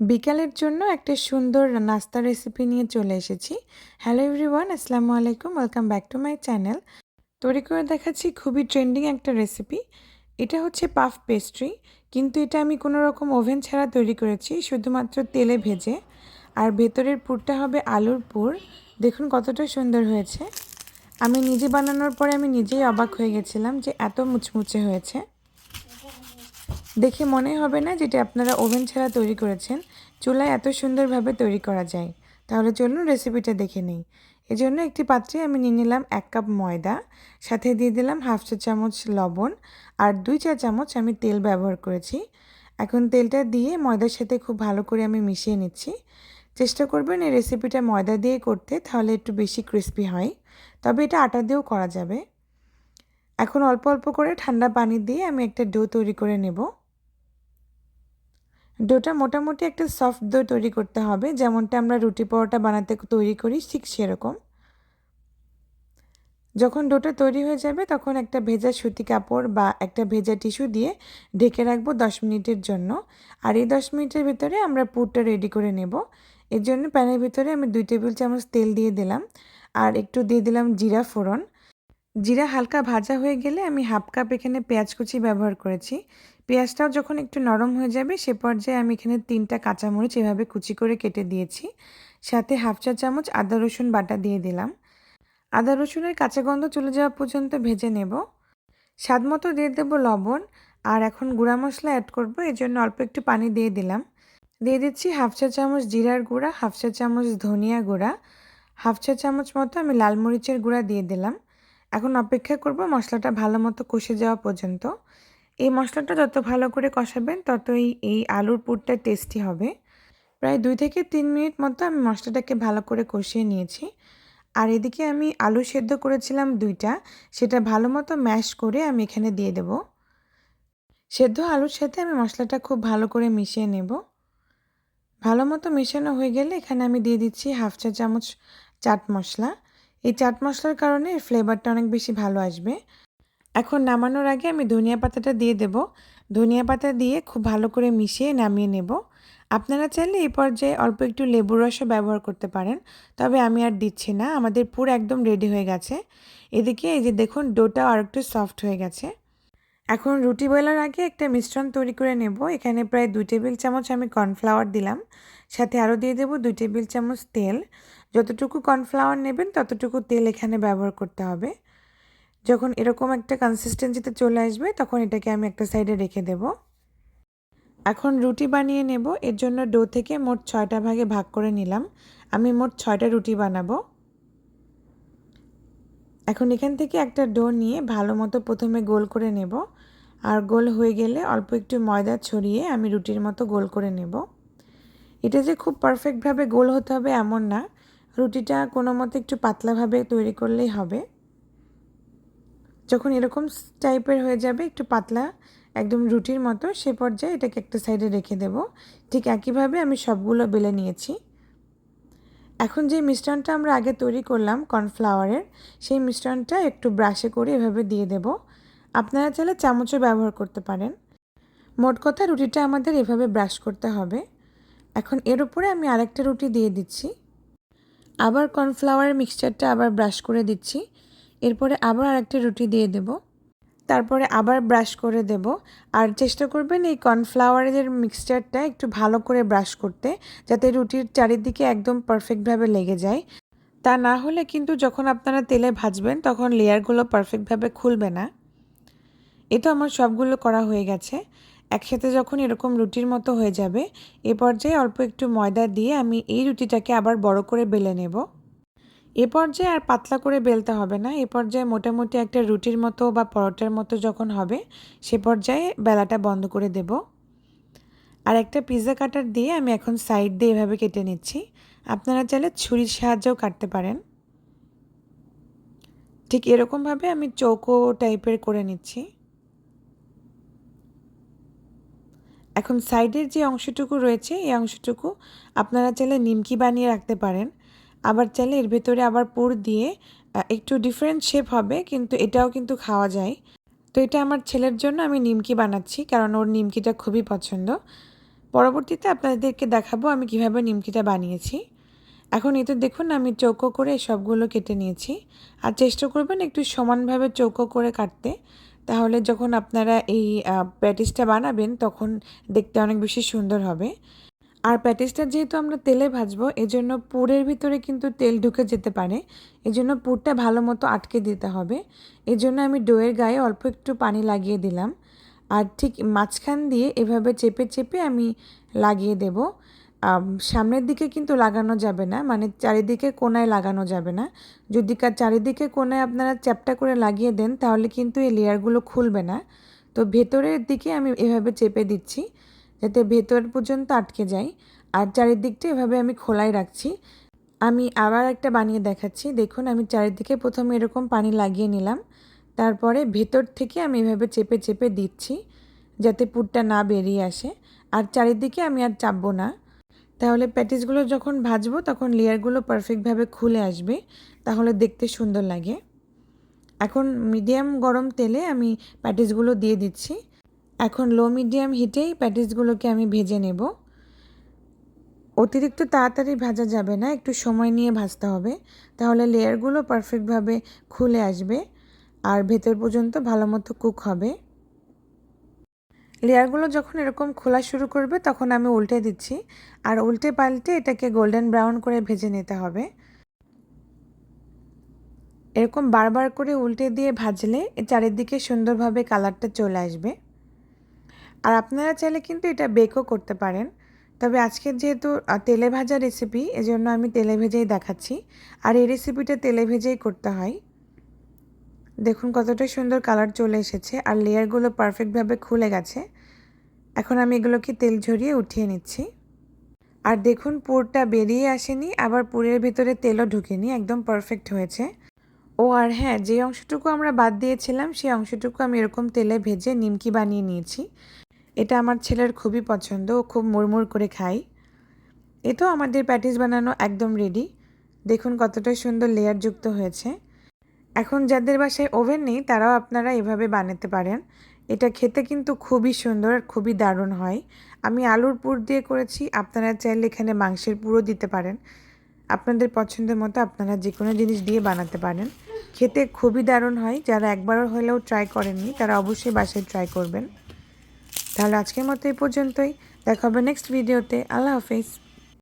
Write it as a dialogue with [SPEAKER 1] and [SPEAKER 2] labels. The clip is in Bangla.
[SPEAKER 1] বিকালের জন্য একটা সুন্দর নাস্তা রেসিপি নিয়ে চলে এসেছি। হ্যালো এভরিওয়ান আসসালামু আলাইকুম welcome back to my channel তৈরি করে দেখাচ্ছি খুবই ট্রেন্ডিং একটা রেসিপি এটা হচ্ছে পাফ পেস্ট্রি কিন্তু এটা আমি কোনো রকম ওভেন ছাড়া তৈরি করেছি, শুধুমাত্র তেলে ভেজে। আর ভেতরের পুরটা হবে আলুর পুর। দেখুন কতটা সুন্দর হয়েছে। আমি নিজে বানানোর পরে আমি নিজেই অবাক হয়ে গেছিলাম যে এত মুচমুচে হয়েছে। দেখে মনে হবে না যেটা আপনারা ওভেন ছাড়া তৈরি করেছেন। চুলায় এত সুন্দরভাবে তৈরি করা যায়। তাহলে চলুন রেসিপিটা দেখে নিই। এজন্য একটি পাত্রে আমি নিয়ে নিলাম এক কাপ ময়দা, সাথে দিয়ে দিলাম হাফ চা চামচ লবণ আর দুই চা চামচ আমি তেল ব্যবহার করেছি। এখন তেলটা দিয়ে ময়দার সাথে খুব ভালো করে আমি মিশিয়ে নিচ্ছি। চেষ্টা করবেন এই রেসিপিটা ময়দা দিয়ে করতে, তাহলে একটু বেশি ক্রিস্পি হয়। তবে এটা আটা দিয়েও করা যাবে। এখন অল্প অল্প করে ঠান্ডা পানি দিয়ে আমি একটা ডো তৈরি করে নেব। ডোটা মোটামুটি একটা সফট ডো তৈরি করতে হবে। যেমনটা আমরা রুটি পরোটা বানাতে তৈরি করি, ঠিক সেরকম। যখন ডোটা তৈরি হয়ে যাবে, তখন একটা ভেজা সুতি কাপড় বা একটা ভেজা টিস্যু দিয়ে ঢেকে রাখব দশ মিনিটের জন্য। আর এই দশ মিনিটের ভিতরে আমরা পুরটা রেডি করে নেব। এর জন্য প্যানের ভিতরে আমি দুই টেবিল চামচ তেল দিয়ে দিলাম। আর একটু দিয়ে দিলাম জিরা ফোড়ন। জিরা হালকা ভাজা হয়ে গেলে আমি হাফ কাপ এখানে পেঁয়াজ কুচি ব্যবহার করেছি। পেঁয়াজটাও যখন একটু নরম হয়ে যাবে, সে পর্যায়ে আমি এখানে তিনটা কাঁচামরিচ এভাবে কুচি করে কেটে দিয়েছি। সাথে হাফ চা চামচ আদা, রসুন বাটা দিয়ে দিলাম। আদা, রসুনের কাঁচা গন্ধ চলে যাওয়া পর্যন্ত ভেজে নেব। স্বাদ মতো দিয়ে দেবো লবণ। আর এখন গুঁড়া মশলা অ্যাড করব, এর জন্য অল্প একটু পানি দিয়ে দিলাম। দিয়ে দিচ্ছি হাফ চা চামচ জিরার গুঁড়া, হাফ চা চামচ ধনিয়া গুঁড়া, হাফ চা চামচ মতো আমি লাল মরিচের গুঁড়া দিয়ে দিলাম। এখন অপেক্ষা করব মশলাটা ভালো মতো কষে যাওয়া পর্যন্ত। এই মশলাটা যত ভালো করে কষাবেন, ততই এই আলুর পুরটা টেস্টি হবে। প্রায় দুই থেকে তিন মিনিট মতো আমি মশলাটাকে ভালো করে কষিয়ে নিয়েছি। আর এদিকে আমি আলু সেদ্ধ করেছিলাম দুইটা, সেটা ভালো মতো ম্যাশ করে আমি এখানে দিয়ে দেব। সেদ্ধ আলুর সাথে আমি মশলাটা খুব ভালো করে মিশিয়ে নেব। ভালো মতো মেশানো হয়ে গেলে এখানে আমি দিয়ে দিচ্ছি হাফ চা চামচ চাট মশলা। এই চাট মশলার কারণে ফ্লেভারটা অনেক বেশি ভালো আসবে। এখন নামানোর আগে আমি ধনিয়া পাতাটা দিয়ে দেব। ধনিয়া পাতা দিয়ে খুব ভালো করে মিশিয়ে নামিয়ে নেব। আপনারা চাইলে এই পর্যায়ে অল্প একটু লেবুর রসও ব্যবহার করতে পারেন, তবে আমি আর দিচ্ছি না, আমাদের পুর একদম রেডি হয়ে গেছে। এদিকে এই যে দেখুন ডোটাও আর একটু সফট হয়ে গেছে। এখন রুটি বেলার আগে একটা মিশ্রণ তৈরি করে নেব। এখানে প্রায় দুই টেবিল চামচ আমি কর্নফ্লাওয়ার দিলাম। সাথে আরও দিয়ে দেবো দুই টেবিল চামচ তেল। যতটুকু কর্নফ্লাওয়ার নেবেন, ততটুকু তেল এখানে ব্যবহার করতে হবে। যখন এরকম একটা কনসিস্টেন্সিতে চলে আসবে, তখন এটাকে আমি একটা সাইডে রেখে দেব। এখন রুটি বানিয়ে নেব। এর জন্য ডো থেকে মোট ছয়টা ভাগে ভাগ করে নিলাম। আমি মোট ছয়টা রুটি বানাবো। এখন এখান থেকে একটা ডো নিয়ে ভালো মতো প্রথমে গোল করে নেব। আর গোল হয়ে গেলে অল্প একটু ময়দা ছড়িয়ে আমি রুটির মতো গোল করে নেব। এটা যে খুব পারফেক্টভাবে গোল হতে হবে এমন না। রুটিটা কোনো মতো একটু পাতলাভাবে তৈরি করলেই হবে। যখন এরকম টাইপের হয়ে যাবে, একটু পাতলা, একদম রুটির মতো, সে পর্যায়ে এটাকে একটা সাইডে রেখে দেব। ঠিক একইভাবে আমি সবগুলো বেলে নিয়েছি। এখন যে মিশ্রণটা আমরা আগে তৈরি করলাম কর্নফ্লাওয়ারের, সেই মিশ্রণটা একটু ব্রাশে করে এভাবে দিয়ে দেব। আপনারা চাইলে চামচও ব্যবহার করতে পারেন। মোট কথা রুটিটা আমাদের এভাবে ব্রাশ করতে হবে। এখন এর উপরে আমি আরেকটা রুটি দিয়ে দিচ্ছি। আবার কর্নফ্লাওয়ারের মিক্সচারটা আবার ব্রাশ করে দিচ্ছি। এরপরে আবার আরেকটা রুটি দিয়ে দেব। তারপরে আবার ব্রাশ করে দেব। আর চেষ্টা করবেন এই কর্নফ্লাওয়ারের মিক্সচারটা একটু ভালো করে ব্রাশ করতে, যাতে রুটির চারিদিকে একদম পারফেক্টভাবে লেগে যায়। তা না হলে কিন্তু যখন আপনারা তেলে ভাজবেন, তখন লেয়ারগুলো পারফেক্টভাবে খুলবে না। এ তো আমার সবগুলো করা হয়ে গেছে। একসাথে যখন এরকম রুটির মতো হয়ে যাবে, এ পর্যায়ে অল্প একটু ময়দা দিয়ে আমি এই রুটিটাকে আবার বড় করে বেলে নেব। এ পর্যায়ে আর পাতলা করে বেলতে হবে না। এ পর্যায়ে মোটামুটি একটা রুটির মতো বা পরোটার মতো যখন হবে, সে পর্যায়ে বেলাটা বন্ধ করে দেব। আর একটা পিৎজা কাটার দিয়ে আমি এখন সাইড দিয়ে এভাবে কেটে নিচ্ছি। আপনারা চাইলে ছুরির সাহায্যেও কাটতে পারেন। ঠিক এরকমভাবে আমি চৌকো টাইপের করে নিচ্ছি। এখন সাইডের যে অংশটুকু রয়েছে, এই অংশটুকু আপনারা চাইলে নিমকি বানিয়ে রাখতে পারেন। আবার চাইলে এর ভেতরে আবার পুর দিয়ে একটু ডিফারেন্ট শেপ হবে, কিন্তু এটাও কিন্তু খাওয়া যায়। তো এটা আমার ছেলের জন্য আমি নিমকি বানাচ্ছি, কারণ ওর নিমকিটা খুবই পছন্দ। পরবর্তীতে আপনাদেরকে দেখাবো আমি কীভাবে নিমকিটা বানিয়েছি। এখন এতে দেখুন, আমি চৌকো করে সবগুলো কেটে নিয়েছি। আর চেষ্টা করবেন একটু সমানভাবে চৌকো করে কাটতে। তাহলে যখন আপনারা এই প্যাটিসটা বানাবেন, তখন দেখতে অনেক বেশি সুন্দর হবে। আর প্যাটিসটা যেহেতু আমরা তেলে ভাজবো, এজন্য পুরের ভিতরে কিন্তু তেল ঢুকে যেতে পারে। এজন্য পুরটা ভালো মতো আটকে দিতে হবে। এজন্য আমি ডোয়ের গায়ে অল্প একটু পানি লাগিয়ে দিলাম। আর ঠিক মাঝখান দিয়ে এভাবে চেপে চেপে আমি লাগিয়ে দেব। সামনের দিকে কিন্তু লাগানো যাবে না মানে চারিদিকে কোনায় লাগানো যাবে না। যদি কার চারিদিকে কোনায় আপনারা চ্যাপটা করে লাগিয়ে দেন, তাহলে কিন্তু এই লেয়ারগুলো খুলবে না। তো ভেতরের দিকে আমি এভাবে চেপে দিচ্ছি। যাতে ভেতর পর্যন্ত আটকে যায়। আর চারিদিকটা এভাবে আমি খোলাই রাখছি। আমি আবার একটা বানিয়ে দেখাচ্ছি। দেখুন, আমি চারিদিকে প্রথমে এরকম পানি লাগিয়ে নিলাম। তারপরে ভেতর থেকে আমি এভাবে চেপে চেপে দিচ্ছি, যাতে পুরটা না বেরিয়ে আসে। আর চারিদিকে আমি আর চাপবো না। তাহলে প্যাটিসগুলো যখন ভাজবো, তখন লেয়ারগুলো পারফেক্টভাবে খুলে আসবে। তাহলে দেখতে সুন্দর লাগে। এখন মিডিয়াম গরম তেলে আমি প্যাটিসগুলো দিয়ে দিচ্ছি। এখন লো মিডিয়াম হিটেই প্যাটিসগুলোকে আমি ভেজে নেব। অতিরিক্ত তাড়াতাড়ি ভাজা যাবে না, একটু সময় নিয়ে ভাজতে হবে। তাহলে লেয়ারগুলো পারফেক্টভাবে খুলে আসবে আর ভেতর পর্যন্ত ভালো মতো কুক হবে। লেয়ারগুলো যখন এরকম খোলা শুরু করবে, তখন আমি উল্টে দিচ্ছি। আর উল্টে পাল্টে এটাকে গোল্ডেন ব্রাউন করে ভেজে নিতে হবে। এরকম বারবার করে উল্টে দিয়ে ভাজলে চারিদিকে সুন্দরভাবে কালারটা চলে আসবে। আর আপনারা চাইলে কিন্তু এটা বেকও করতে পারেন। তবে আজকের যেহেতু তেলে ভাজা রেসিপি এজন্য আমি তেলে ভেজেই দেখাচ্ছি। আর এই রেসিপিটা তেলে ভেজেই করতে হয়। দেখুন কতটা সুন্দর কালার চলে এসেছে, আর লেয়ারগুলো পারফেক্টভাবে খুলে গেছে। এখন আমি এগুলোকে তেল ঝরিয়ে উঠিয়ে নিচ্ছি। আর দেখুন পুরটা বেরিয়ে আসেনি, আবার পুরের ভিতরে তেলও ঢুকেনি, একদম পারফেক্ট হয়েছে। ও, আর হ্যাঁ যে অংশটুকু আমরা বাদ দিয়েছিলাম সেই অংশটুকু আমি এরকম তেলে ভেজে নিমকি বানিয়ে নিয়েছি। এটা আমার ছেলের খুবই পছন্দ, ও খুব মুড়মুড় করে খাই এটাও আমাদের প্যাটিস বানানো একদম রেডি দেখুন কতটা সুন্দর লেয়ার যুক্ত হয়েছে। এখন যাদের বাসায় ওভেন নেই, তারাও আপনারা এভাবে বানাতে পারেন। এটা খেতে কিন্তু খুবই সুন্দর আর খুবই দারুণ হয়। আমি আলুর পুর দিয়ে করেছি, আপনারা চাইলে এখানে মাংসের পুরও দিতে পারেন। আপনাদের পছন্দের মতো আপনারা যে কোনো জিনিস দিয়ে বানাতে পারেন। খেতে খুবই দারুণ হয়, যারা একবারও হলেও ট্রাই করেননি, তারা অবশ্যই বাসায় ট্রাই করবেন। তাহলে আজকের মতো এই পর্যন্তই। দেখা হবে নেক্সট ভিডিওতে আল্লাহ হাফিজ।